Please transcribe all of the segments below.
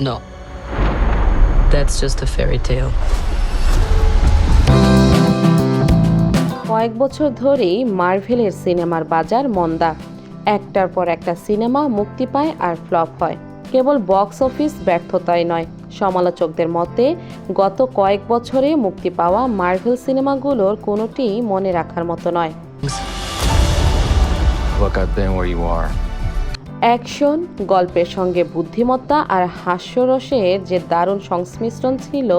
No. That's just a fairy tale. কয়েক বছর ধরেই মার্ভেলের সিনেমার বাজার মন্দা একটার পর একটা সিনেমা মুক্তি পায় আর ফ্লপ হয় কেবল বক্স অফিস ব্যর্থতাই নয় সমালোচকদের মতে গত কয়েক বছরে মুক্তি পাওয়া মার্ভেল সিনেমাগুলোর কোনোটিই মনে রাখার মতো নয় Look, I've been where you are. Action, গল্পের সঙ্গে বুদ্ধিমত্তা আর হাস্যরসের যে দারুণ সংমিশ্রণ ছিল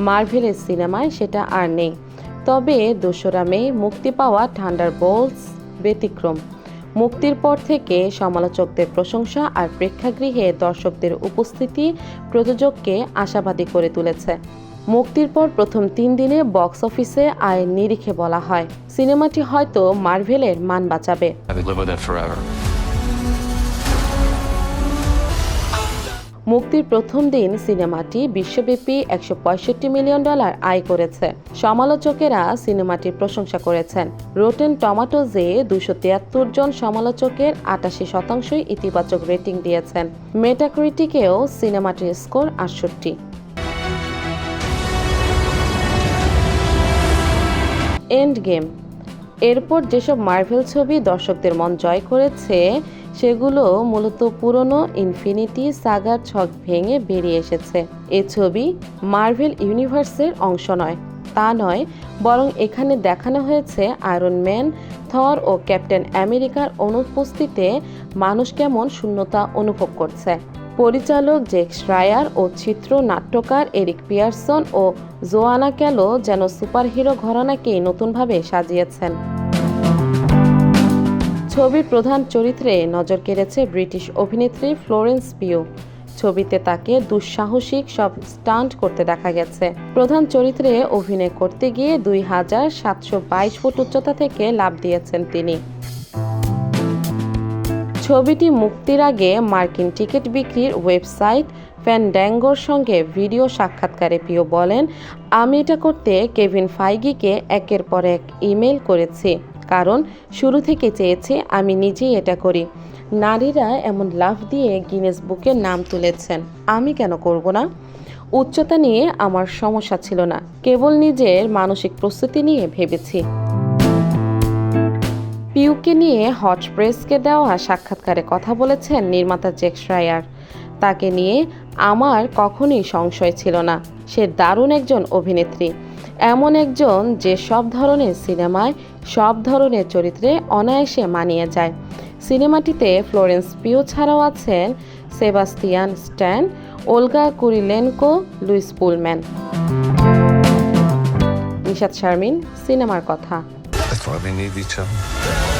মার্ভেলের সিনেমায় সেটা আর নেই। তবে দোসরা মে মুক্তি পাওয়া ঠান্ডার বোলস ব্যতিক্রম। মুক্তির পর থেকে সমালোচকদের প্রশংসা আর প্রেক্ষাগৃহে দর্শকদের উপস্থিতি প্রযোজককে আশাবাদী করে তুলেছে। মুক্তির পর প্রথম তিন দিনে বক্স অফিসে আয় নিরিখে বলা হয়। সিনেমাটি হয়তো মার্ভেলের মান বাঁচাবে। মুক্তির প্রথম দিন সিনেমাটি বিশ্বব্যাপী একশো পঁয়ষট্টি মিলিয়ন ডলার আয় করেছে। সমালোচকেরা সিনেমাটির প্রশংসা করেছেন। রোটেন টমাটোজে দুশো তিয়াত্তর জন সমালোচকের আটাশি শতাংশই ইতিবাচক রেটিং দিয়েছেন। মেটাক্রিটিকেও সিনেমাটির স্কোর আটষট্টি। Endgame. এরপর যেসব মার্ভেল ছবি দর্শকদের মন জয় করেছে, সেগুলো মূলত পুরনো ইনফিনিটি সাগার ছক ভেঙে বেরিয়ে এসেছে। এ ছবি মার্ভেল ইউনিভার্সের অংশ নয়, তা নয়, বরং এখানে দেখানো হয়েছে আয়রন ম্যান, থর ও ক্যাপ্টেন আমেরিকার অনুপস্থিতিতে মানুষ কেমন শূন্যতা অনুভব করছে। পরিচালক জেক শ্রায়ার ও চিত্র নাট্যকার এরিক পিয়ারসন ও জোয়ানা ক্যালো যেন সুপারহিরো ঘরানাকেই নতুনভাবে সাজিয়েছেন। ছবির প্রধান চরিত্রে নজর কেড়েছে ব্রিটিশ অভিনেত্রী ফ্লোরেন্স পিউ। ছবিতে তাকে দুঃসাহসিক সব স্টান্ট করতে দেখা গেছে। প্রধান চরিত্রে অভিনয় করতে গিয়ে দুই হাজার সাতশো বাইশ ফুট উচ্চতা থেকে লাভ দিয়েছেন তিনি। ছবিটি মুক্তির আগে মার্কিন টিকিট বিক্রির ওয়েবসাইট ফ্যানড্যাঙ্গোর সঙ্গে ভিডিও সাক্ষাৎকারে পিও বলেন, আমি এটা করতে কেভিন ফাইগিকে একের পর এক ইমেল করেছি, কারণ শুরু থেকে চেয়েছি আমি নিজেই এটা করি। নারীরা এমন লাভ দিয়ে গিনেস বুকে নাম তুলেছেন, আমি কেন করব না? উচ্চতা নিয়ে আমার সমস্যা ছিল না, কেবল নিজের মানসিক প্রস্তুতি নিয়ে ভেবেছি। পিউকে নিয়ে হট প্রেসকে দেওয়া সাক্ষাৎকারে কথা বলেছেন নির্মাতা জেক শ্রায়ার। তাকে নিয়ে আমার কখনোই সংশয় ছিল না। সে দারুণ একজন অভিনেত্রী। এমন একজন যে সব ধরনের সিনেমায়, সব ধরনের চরিত্রে অনায়াসে মানিয়ে যায়। সিনেমাটিতে ফ্লোরেন্স পিউ ছাড়াও আছেন Sebastian Stan, Olga Kurylenko, Lewis Pullman. Nishad Sharmin, সিনেমার কথা। We need each other.